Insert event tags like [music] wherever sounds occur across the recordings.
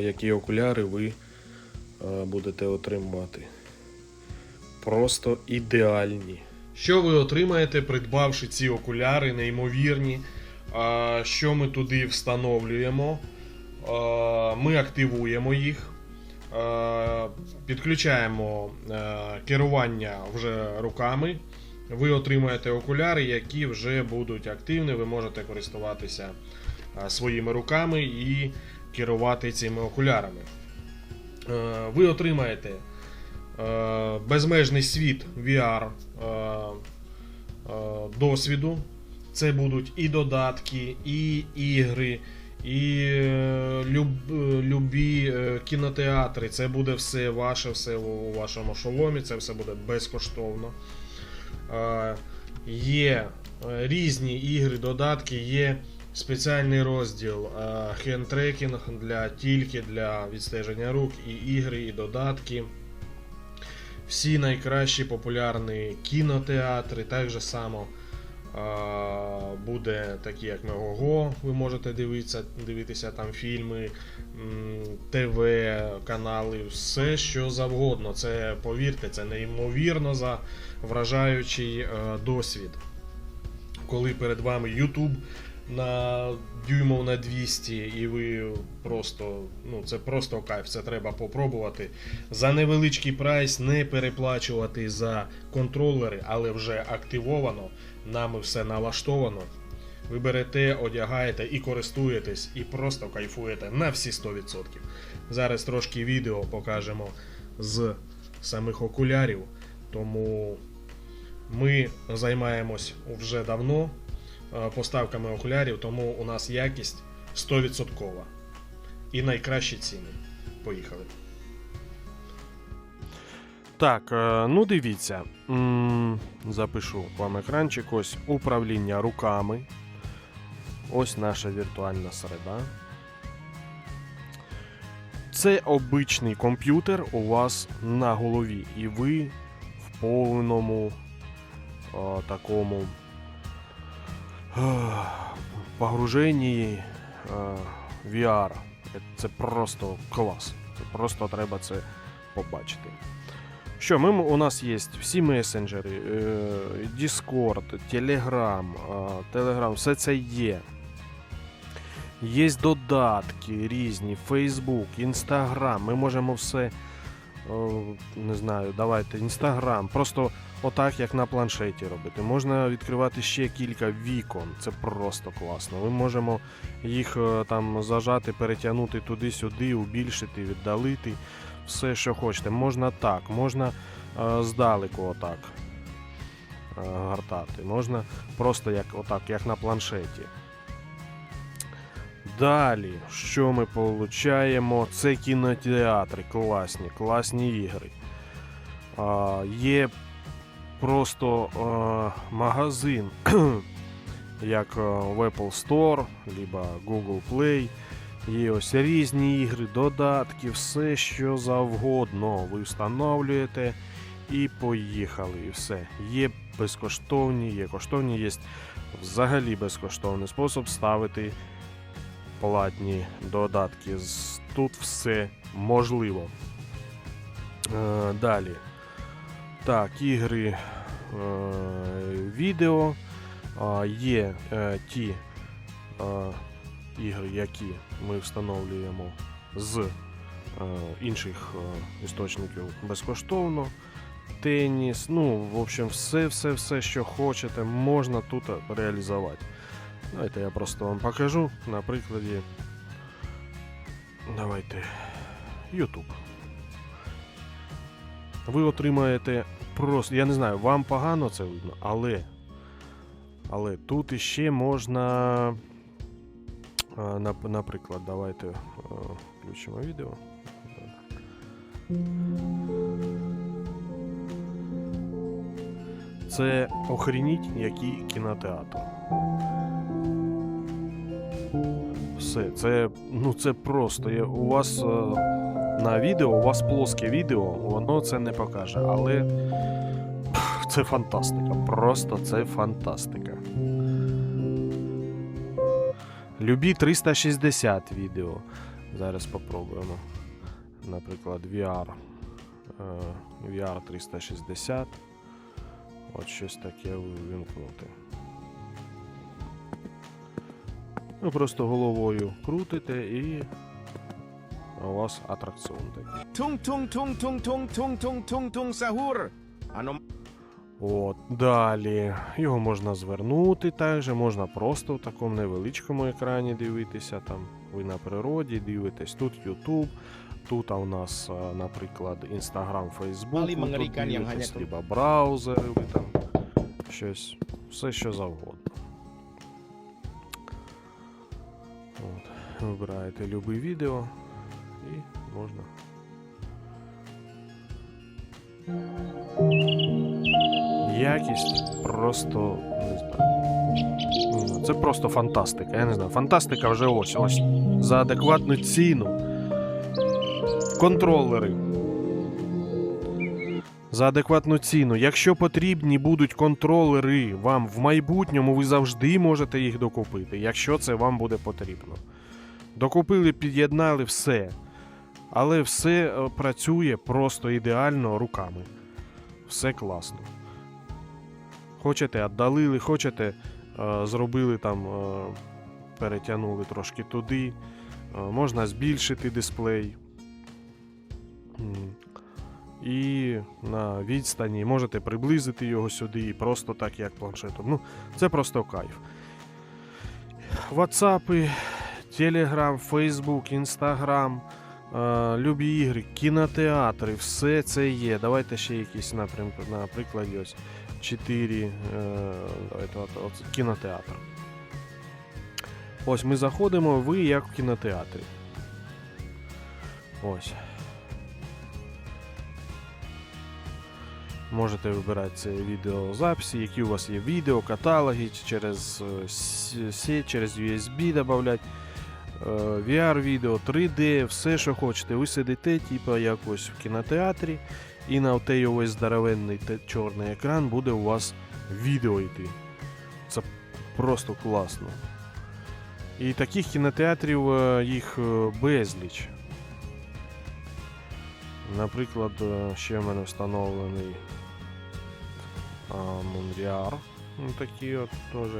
які окуляри ви е, будете отримувати. Просто ідеальні. Що ви отримаєте, придбавши ці окуляри, неймовірні? Що ми туди встановлюємо? Ми активуємо їх, підключаємо е, керування вже руками. Ви отримаєте окуляри, які вже будуть активні. Ви можете користуватися своїми руками і керувати цими окулярами. Е, Ви отримаєте е, безмежний світ VR е, досвіду. Це будуть і додатки, і ігри, і люб, любі кінотеатри. Це буде все ваше, все у вашому шоломі, це все буде безкоштовно. Є різні ігри, додатки, є спеціальний розділ е, хендтрекінг для тільки для відстеження рук, і ігри, і додатки. Всі найкращі популярні кінотеатри, так же само а, буде такі, як Мегого, ви можете дивитися, дивитися там фільми, ТВ, канали, все що завгодно. Це повірте, це неймовірно за вражаючий е, досвід. Коли перед вами YouTube на дюймов на 200, і ви просто, ну це просто кайф, це треба попробувати. За невеличкий прайс не переплачувати за контролери, але вже активовано, нами все налаштовано. Ви берете, одягаєте і користуєтесь, і просто кайфуєте на всі 100%. Зараз трошки відео покажемо з самих окулярів, тому ми займаємось вже давно поставками окулярів, тому у нас якість 100%. І найкращі ціни. Поїхали. Так, е, ну дивіться. Запишу вам екранчик. Ось управління руками. Ось наша віртуальна середа. Це обичний комп'ютер у вас на голові, і ви в повному о, такому ех, погруженні е, VR. Це просто клас. Це просто треба це побачити. Що, ми, у нас є всі месенджери, е, Discord, Telegram, е, Telegram, все це є. Є додатки різні, Facebook, Instagram. Ми можемо все. Не знаю, давайте Instagram. Просто отак, як на планшеті робити. Можна відкривати ще кілька вікон. Це просто класно. Ми можемо їх е, там зажати, перетягнути туди-сюди, убільшити, віддалити. Все, що хочете. Можна так, можна е, здалеку отак е, гортати. Можна просто як, отак, як на планшеті. Далі, що ми получаємо? Це кінотеатри, класні, класні ігри. Є просто а, магазин, [clears throat] як в Apple Store, либо Google Play. Є ось різні ігри, додатки, все що завгодно. Ви встановлюєте і поїхали. І все. Є безкоштовні, є коштовні, є взагалі безкоштовний спосіб ставити платні додатки. Тут все можливо. Е, Далі. Так, ігри е, відео. Є е, ті е, ігри, які ми встановлюємо з інших істочників безкоштовно. Теніс, ну, в общем, все, все, все, що хочете, можна тут реалізувати. Давайте я просто вам покажу на прикладі. Давайте. YouTube. Ви отримаєте просто. Я не знаю, вам погано це видно, але. Але тут іще можна. Наприклад, давайте е, включимо відео. Це охреніть який кінотеатр. Все, це, ну це просто. У вас е, на відео, у вас плоске відео, воно це не покаже, але це фантастика. Просто це фантастика. Любі 360 відео. Зараз попробуємо. Наприклад, VR. VR 360. От щось таке вимкнути. Ви просто головою крутите і tung tung tung tung tung sahur. Ano От, далі. Його можна звернути також, можна просто в такому невеличкому екрані дивитися. Там ви на природі дивитесь. Тут YouTube, тут у нас, наприклад, Instagram, Facebook. Тут дивитесь, либо браузери, ви там щось, все що завгодно. От, вибираєте любе відео і можна. Якість просто не знаю. Це просто фантастика. Я не знаю. Фантастика вже ось ось. За адекватну ціну. Контролери. За адекватну ціну. Якщо потрібні будуть контролери вам в майбутньому, ви завжди можете їх докупити, якщо це вам буде потрібно. Докупили, під'єднали все. Але все е, працює просто ідеально руками. Все класно. Хочете, віддалили, хочете, е, зробили там, е, перетягнули трошки туди. Можна збільшити дисплей. І на відстані можете приблизити його сюди, і просто так, як планшетом. Ну, це просто кайф. Ватсапи, Телеграм, Фейсбук, Інстаграм, любі ігри, кінотеатри, все це є. Давайте ще якісь напрямки, на прикладі ось 4 е, давайте, от, кінотеатр. Ось ми заходимо, ви як в кінотеатрі. Ось. Можете вибирати відеозаписи, які у вас є відео, каталоги, через е, через USB додати. VR-відео, 3D, все, що хочете. Ви сидите, типу, якось в кінотеатрі, і на той увесь здоровенний чорний екран буде у вас відео йти. Це просто класно. І таких кінотеатрів е, їх е, безліч. Наприклад, е, ще в мене встановлений а, Монреар. Ну, такі от теж.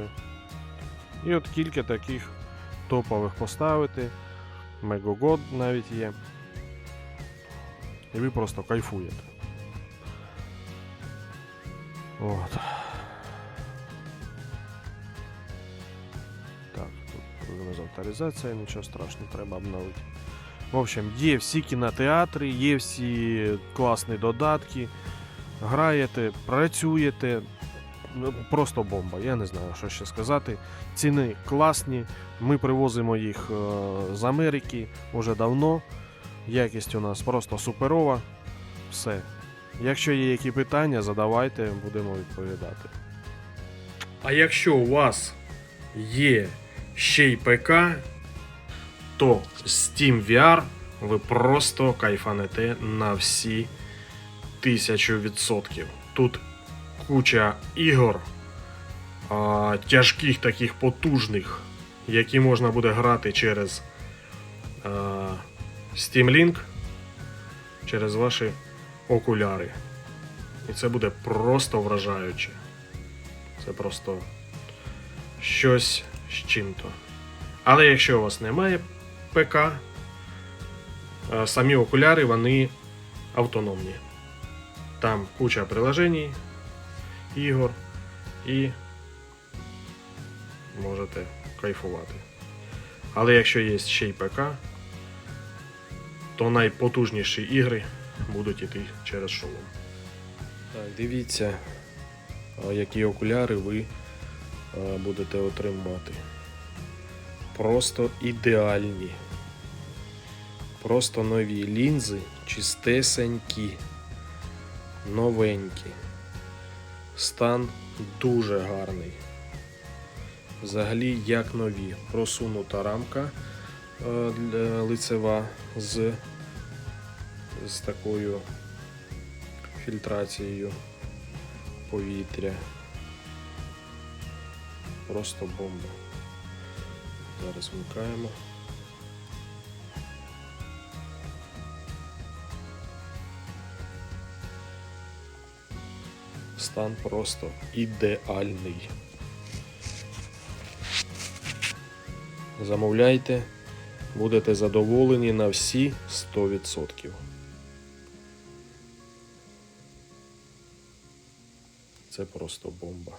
І от кілька таких топових поставити. Мегогод навіть є. І ви просто кайфуєте. От. Так, тут проблеми з авторизацією, нічого страшного, треба обновити. В общем, є всі кінотеатри, є всі класні додатки. Граєте, працюєте. Просто бомба, я не знаю, що ще сказати. Ціни класні. Ми привозимо їх е, з Америки вже давно. Якість у нас просто суперова. Все. Якщо є які питання, задавайте, будемо відповідати. А якщо у вас є ще й ПК, то Steam VR ви просто кайфанете на всі 1000%. Тут куча ігор, а, тяжких таких потужних, які можна буде грати через а, Steam Link, через ваші окуляри. І це буде просто вражаюче. Це просто щось з чим-то. Але якщо у вас немає ПК, е, самі окуляри вони автономні. Там куча приложень, ігор і можете кайфувати. Але якщо є ще й ПК, то найпотужніші ігри будуть йти через шолом. Так, дивіться, які окуляри ви будете отримати. Просто ідеальні. Просто нові лінзи, чистесенькі, новенькі. Стан дуже гарний. Взагалі, як нові. Просунута рамка е, лицева з, з такою фільтрацією повітря. Просто бомба. Зараз вмикаємо. Стан просто ідеальний. Замовляйте, будете задоволені на всі 100%. Це просто бомба.